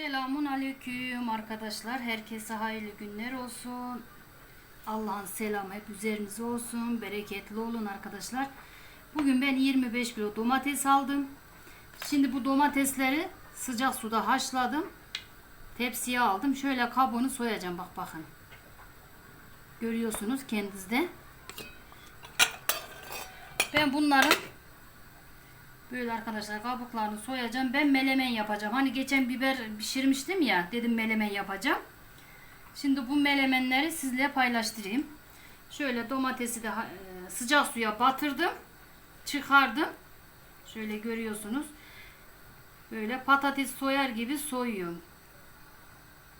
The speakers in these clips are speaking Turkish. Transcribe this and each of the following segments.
Selamun aleyküm arkadaşlar. Herkese hayırlı günler olsun. Allah'ın selamı hep üzerinize olsun. Bereketli olun arkadaşlar. Bugün ben 25 kilo domates aldım. Şimdi bu domatesleri sıcak suda haşladım. Tepsiye aldım. Şöyle kabuğunu soyacağım. Bak bakın. Görüyorsunuz kendinizde. Ben bunların Böyle arkadaşlar kabuklarını soyacağım. Ben melemen yapacağım. Hani geçen biber pişirmiştim ya. Dedim melemen yapacağım. Şimdi bu melemenleri sizle paylaştırayım. Şöyle domatesi de e, sıcak suya batırdım. Çıkardım. Şöyle görüyorsunuz. Böyle patates soyar gibi soyuyorum.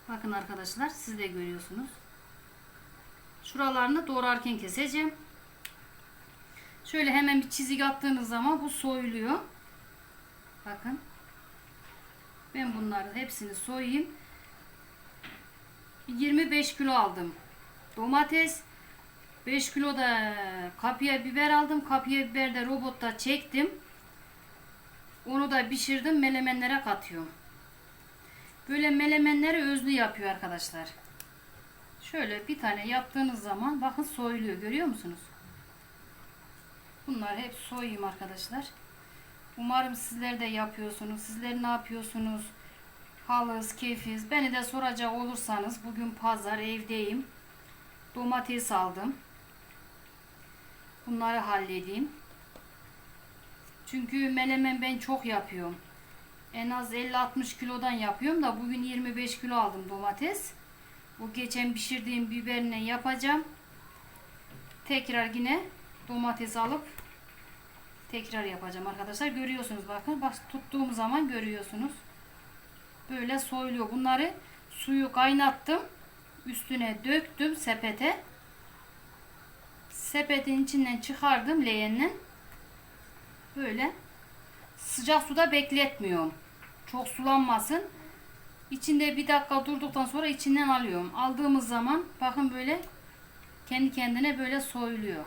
Bakın arkadaşlar siz de görüyorsunuz. Şuralarını doğrarken keseceğim. Şöyle hemen bir çizik attığınız zaman bu soyuluyor. Bakın. Ben bunların hepsini soyayım. 25 kilo aldım. Domates. 5 kilo da kapya biber aldım. Kapya biber de robotta çektim. Onu da pişirdim. Melemenlere katıyorum. Böyle melemenleri özlü yapıyor arkadaşlar. Şöyle bir tane yaptığınız zaman bakın soyuluyor. Görüyor musunuz? Bunları hep soyayım arkadaşlar. Umarım sizler de yapıyorsunuz. Sizler ne yapıyorsunuz? Halız, kefiz. Beni de soracak olursanız bugün pazar evdeyim. Domates aldım. Bunları halledeyim. Çünkü menemen ben çok yapıyorum. En az 50-60 kilodan yapıyorum da bugün 25 kilo aldım domates. Bu geçen pişirdiğim biberine yapacağım. Tekrar yine domates alıp tekrar yapacağım arkadaşlar. Görüyorsunuz bakın. Bak tuttuğum zaman görüyorsunuz. Böyle soyuluyor. Bunları suyu kaynattım. Üstüne döktüm sepete. Sepetin içinden çıkardım leğenden. Böyle sıcak suda bekletmiyorum. Çok sulanmasın. İçinde bir dakika durduktan sonra içinden alıyorum. Aldığımız zaman bakın böyle kendi kendine böyle soyuluyor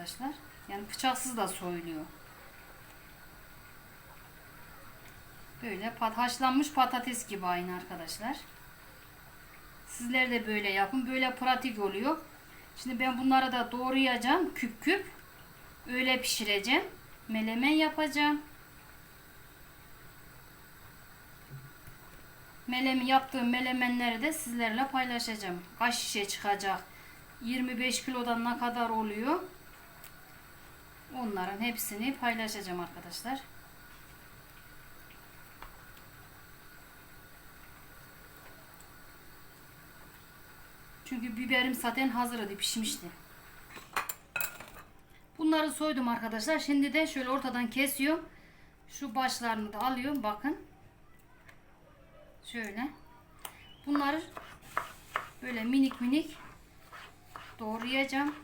arkadaşlar. Yani bıçaksız da soyuluyor. Böyle pat haşlanmış patates gibi aynı arkadaşlar. Sizler de böyle yapın. Böyle pratik oluyor. Şimdi ben bunları da doğrayacağım küp küp. Öyle pişireceğim. Melemen yapacağım. Melemi yaptığım melemenleri de sizlerle paylaşacağım. Kaç şişe çıkacak? 25 kilodan ne kadar oluyor? Onların hepsini paylaşacağım arkadaşlar. Çünkü biberim zaten hazırdı, pişmişti. Bunları soydum arkadaşlar. Şimdi de şöyle ortadan kesiyorum. Şu başlarını da alıyorum. Bakın. Şöyle. Bunları böyle minik minik doğrayacağım.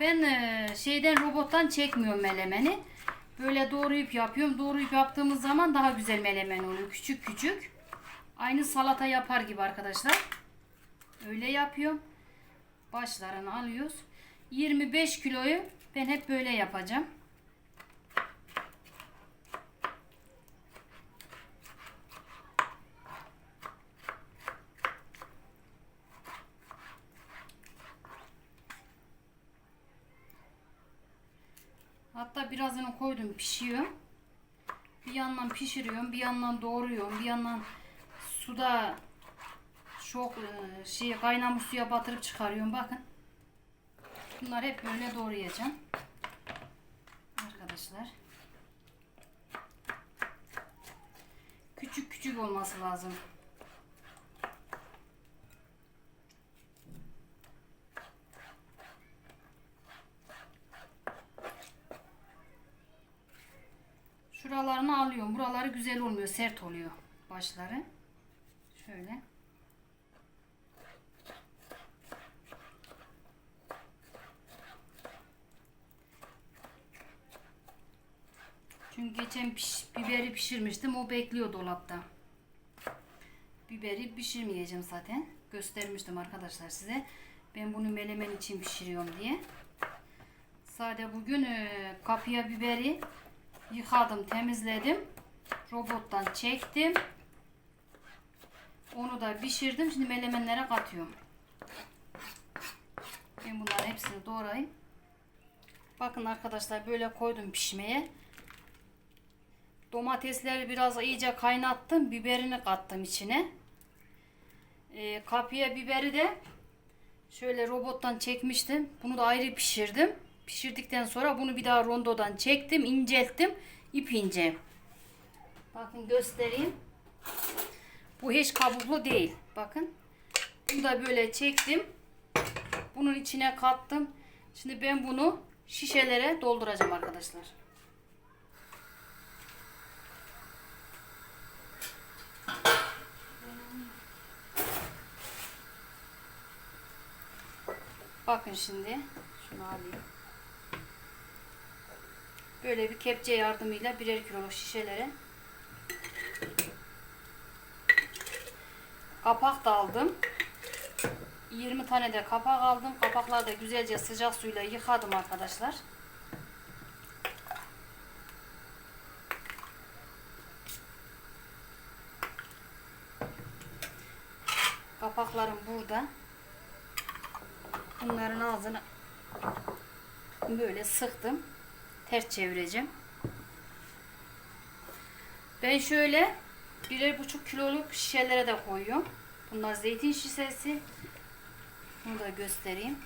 Ben e, şeyden robottan çekmiyorum melemeni. Böyle doğrayıp yapıyorum. Doğrayıp yaptığımız zaman daha güzel melemen oluyor. Küçük küçük. Aynı salata yapar gibi arkadaşlar. Öyle yapıyorum. Başlarını alıyoruz. 25 kiloyu ben hep böyle yapacağım. Hatta birazını koydum pişiyor. Bir yandan pişiriyorum, bir yandan doğruyorum, bir yandan suda çok e, şey kaynamış suya batırıp çıkarıyorum. Bakın. Bunlar hep böyle doğrayacağım. Arkadaşlar. Küçük küçük olması lazım. Alıyorum. Buraları güzel olmuyor. Sert oluyor başları. Şöyle. Çünkü geçen piş, biberi pişirmiştim. O bekliyor dolapta. Biberi pişirmeyeceğim zaten. Göstermiştim arkadaşlar size. Ben bunu melemen için pişiriyorum diye. Sade bugün e, kapya biberi yıkadım, temizledim. robottan çektim. Onu da pişirdim. Şimdi melemenlere katıyorum. Ben bunların hepsini doğrayayım. Bakın arkadaşlar böyle koydum pişmeye. Domatesleri biraz iyice kaynattım. Biberini kattım içine. Ee, kapya biberi de şöyle robottan çekmiştim. Bunu da ayrı pişirdim. Pişirdikten sonra bunu bir daha rondodan çektim. incelttim. ip ince. Bakın göstereyim. Bu hiç kabuklu değil. Bakın. Bunu da böyle çektim. Bunun içine kattım. Şimdi ben bunu şişelere dolduracağım arkadaşlar. Bakın şimdi. Şunu alayım. Böyle bir kepçe yardımıyla birer kiloluk şişelere kapak da aldım. 20 tane de kapak aldım. Kapakları da güzelce sıcak suyla yıkadım arkadaşlar. Kapaklarım burada. Bunların ağzını böyle sıktım. Ters çevireceğim. Ben şöyle birer buçuk kiloluk şişelere de koyuyorum. Bunlar zeytin şişesi. Bunu da göstereyim.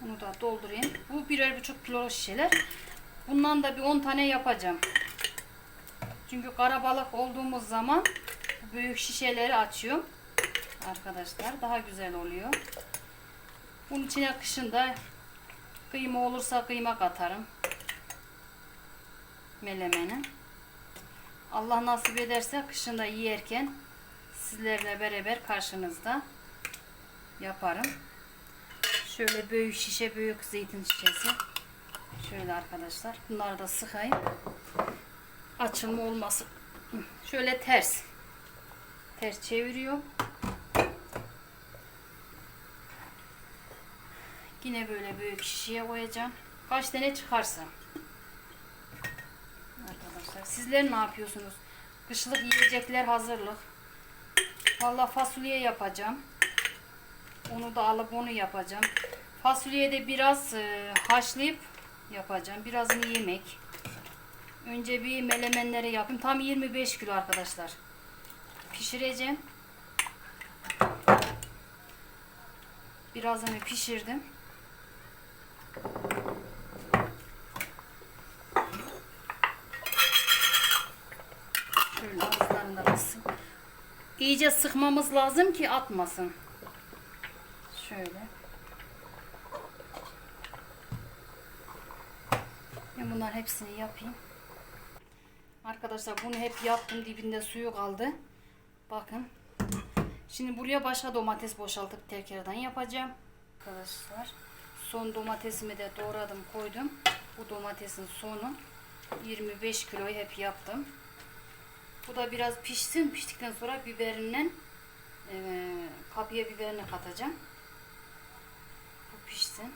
Bunu da doldurayım. Bu birer buçuk kiloluk şişeler. Bundan da bir 10 tane yapacağım. Çünkü karabalık olduğumuz zaman büyük şişeleri açıyorum. Arkadaşlar daha güzel oluyor. Bunun içine kışında kıyma olursa kıyma katarım. Melemeni. Allah nasip ederse kışında yiyerken sizlerle beraber karşınızda yaparım. Şöyle büyük şişe büyük zeytin şişesi. Şöyle arkadaşlar. Bunları da sıkayım. Açılma olmasın. Şöyle ters. Ters çeviriyorum. Yine böyle büyük şişeye koyacağım. Kaç tane çıkarsa. Arkadaşlar sizler ne yapıyorsunuz? Kışlık yiyecekler hazırlık. Vallahi fasulye yapacağım. Onu da alıp onu yapacağım. Fasulyeyi de biraz e, haşlayıp yapacağım. Birazını yemek. Önce bir melemenleri yapayım. Tam 25 kilo arkadaşlar. Pişireceğim. Birazını pişirdim. Şöyle ağızlarını da kısın. İyice sıkmamız lazım ki atmasın. Şöyle. Ben bunların hepsini yapayım. Arkadaşlar bunu hep yaptım. Dibinde suyu kaldı. Bakın. Şimdi buraya başka domates boşaltıp tekrardan yapacağım. Arkadaşlar son domatesimi de doğradım koydum. Bu domatesin sonu 25 kiloyu hep yaptım. Bu da biraz pişsin. Piştikten sonra biberinden e, kapya biberini katacağım. Bu pişsin.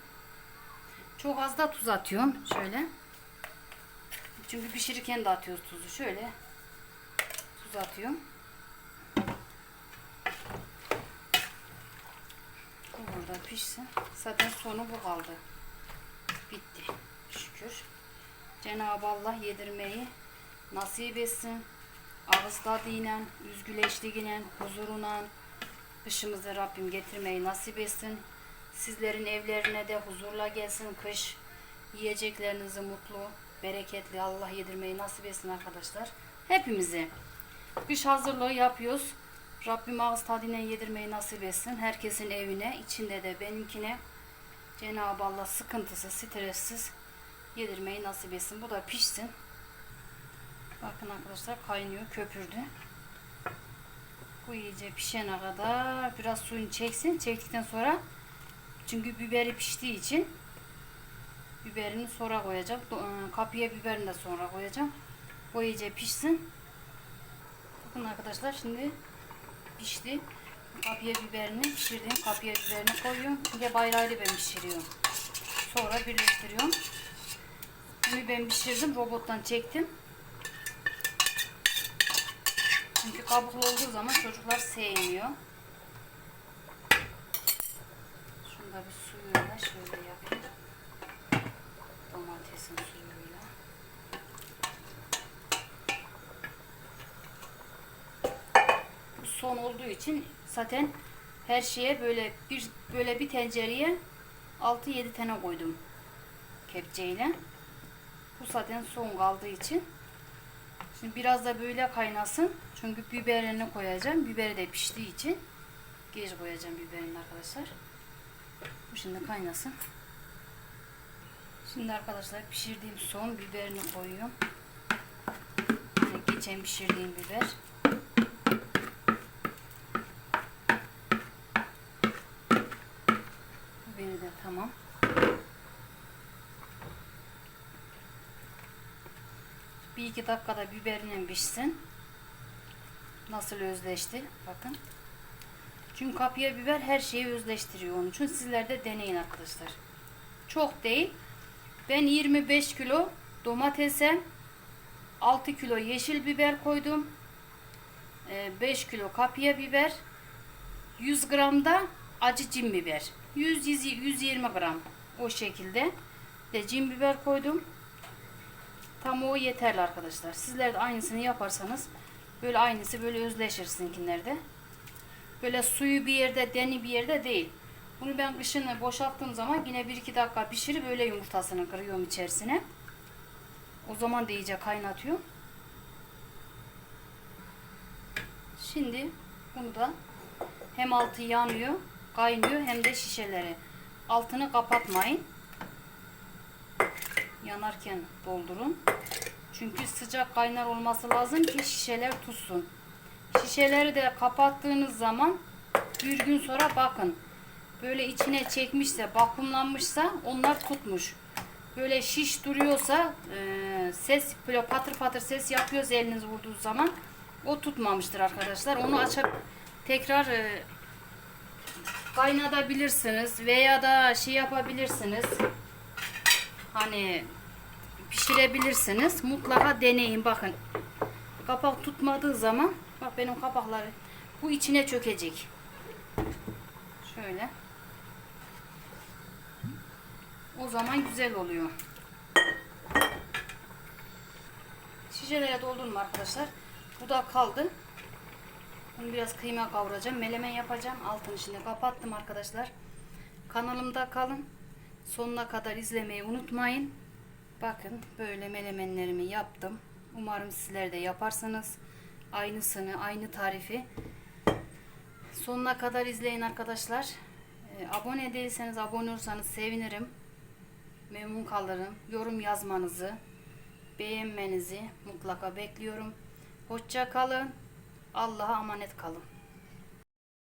Çok az da tuz atıyorum. Şöyle. Çünkü pişirirken de atıyoruz tuzu. Şöyle tuz atıyorum. Burada pişsin. Zaten sonu bu kaldı. Bitti. Şükür. Cenab-ı Allah yedirmeyi nasip etsin. Ağız tadıyla, üzgüleşliğiyle, huzuruna kışımızı Rabbim getirmeyi nasip etsin. Sizlerin evlerine de huzurla gelsin kış. Yiyeceklerinizi mutlu, bereketli Allah yedirmeyi nasip etsin arkadaşlar. Hepimize. Kış hazırlığı yapıyoruz. Rabbim ağız tadıyla yedirmeyi nasip etsin. Herkesin evine, içinde de benimkine Cenab-ı Allah sıkıntısı, stressiz yedirmeyi nasip etsin. Bu da pişsin. Bakın arkadaşlar kaynıyor, köpürdü. Bu iyice pişene kadar biraz suyunu çeksin. Çektikten sonra çünkü biberi piştiği için biberini sonra koyacağım. E, Kapıya biberini de sonra koyacağım. Bu iyice pişsin. Bakın arkadaşlar şimdi pişti. Kapya biberini pişirdim. Kapya biberini koyuyorum. Çünkü bayrağı ben pişiriyorum. sonra birleştiriyorum. Bunu ben pişirdim. Robottan çektim. Çünkü kabuklu olduğu zaman çocuklar sevmiyor. Şunu da bir suyuyla şöyle yapayım. Domatesin suyuyla. Bu son olduğu için zaten her şeye böyle bir böyle bir tencereye 6-7 tane koydum kepçeyle. Bu zaten son kaldığı için. Şimdi biraz da böyle kaynasın. Çünkü biberini koyacağım. Biberi de piştiği için geç koyacağım biberini arkadaşlar. Bu şimdi kaynasın. Şimdi arkadaşlar pişirdiğim son biberini koyuyorum. Geçen pişirdiğim biber. Biberi de tamam. Bir iki dakikada biberinin pişsin. Nasıl özleşti? Bakın. Çünkü kapya biber her şeyi özleştiriyor onun için. Sizler de deneyin arkadaşlar. Çok değil. Ben 25 kilo domatese 6 kilo yeşil biber koydum. 5 kilo kapya biber. 100 gram da acı cin biber. 100 120 gram o şekilde de cin biber koydum. Tam o yeterli arkadaşlar. Sizler de aynısını yaparsanız böyle aynısı böyle özleşir sizinkilerde. Böyle suyu bir yerde, deni bir yerde değil. Bunu ben kışını boşalttığım zaman yine 1-2 dakika pişirip böyle yumurtasını kırıyorum içerisine. O zaman da iyice kaynatıyorum. Şimdi bunu da hem altı yanıyor, kaynıyor hem de şişeleri. Altını kapatmayın. Yanarken doldurun. Çünkü sıcak kaynar olması lazım ki şişeler tutsun. Şişeleri de kapattığınız zaman bir gün sonra bakın. Böyle içine çekmişse, vakumlanmışsa onlar tutmuş. Böyle şiş duruyorsa e, ses böyle patır patır ses yapıyorsa eliniz vurduğu zaman o tutmamıştır arkadaşlar. Onu açıp tekrar e, kaynatabilirsiniz veya da şey yapabilirsiniz. Hani pişirebilirsiniz. Mutlaka deneyin bakın. Kapak tutmadığı zaman bak benim kapakları bu içine çökecek. Şöyle. O zaman güzel oluyor. Şişelere doldurdum arkadaşlar. Bu da kaldı. Bunu biraz kıyma kavuracağım. Melemen yapacağım. Altını şimdi kapattım arkadaşlar. Kanalımda kalın. Sonuna kadar izlemeyi unutmayın. Bakın böyle melemenlerimi yaptım. Umarım sizler de yaparsınız. Aynısını, aynı tarifi. Sonuna kadar izleyin arkadaşlar. Ee, abone değilseniz abone olursanız sevinirim. Memnun kalırım. Yorum yazmanızı, beğenmenizi mutlaka bekliyorum. Hoşça kalın. Allah'a emanet kalın.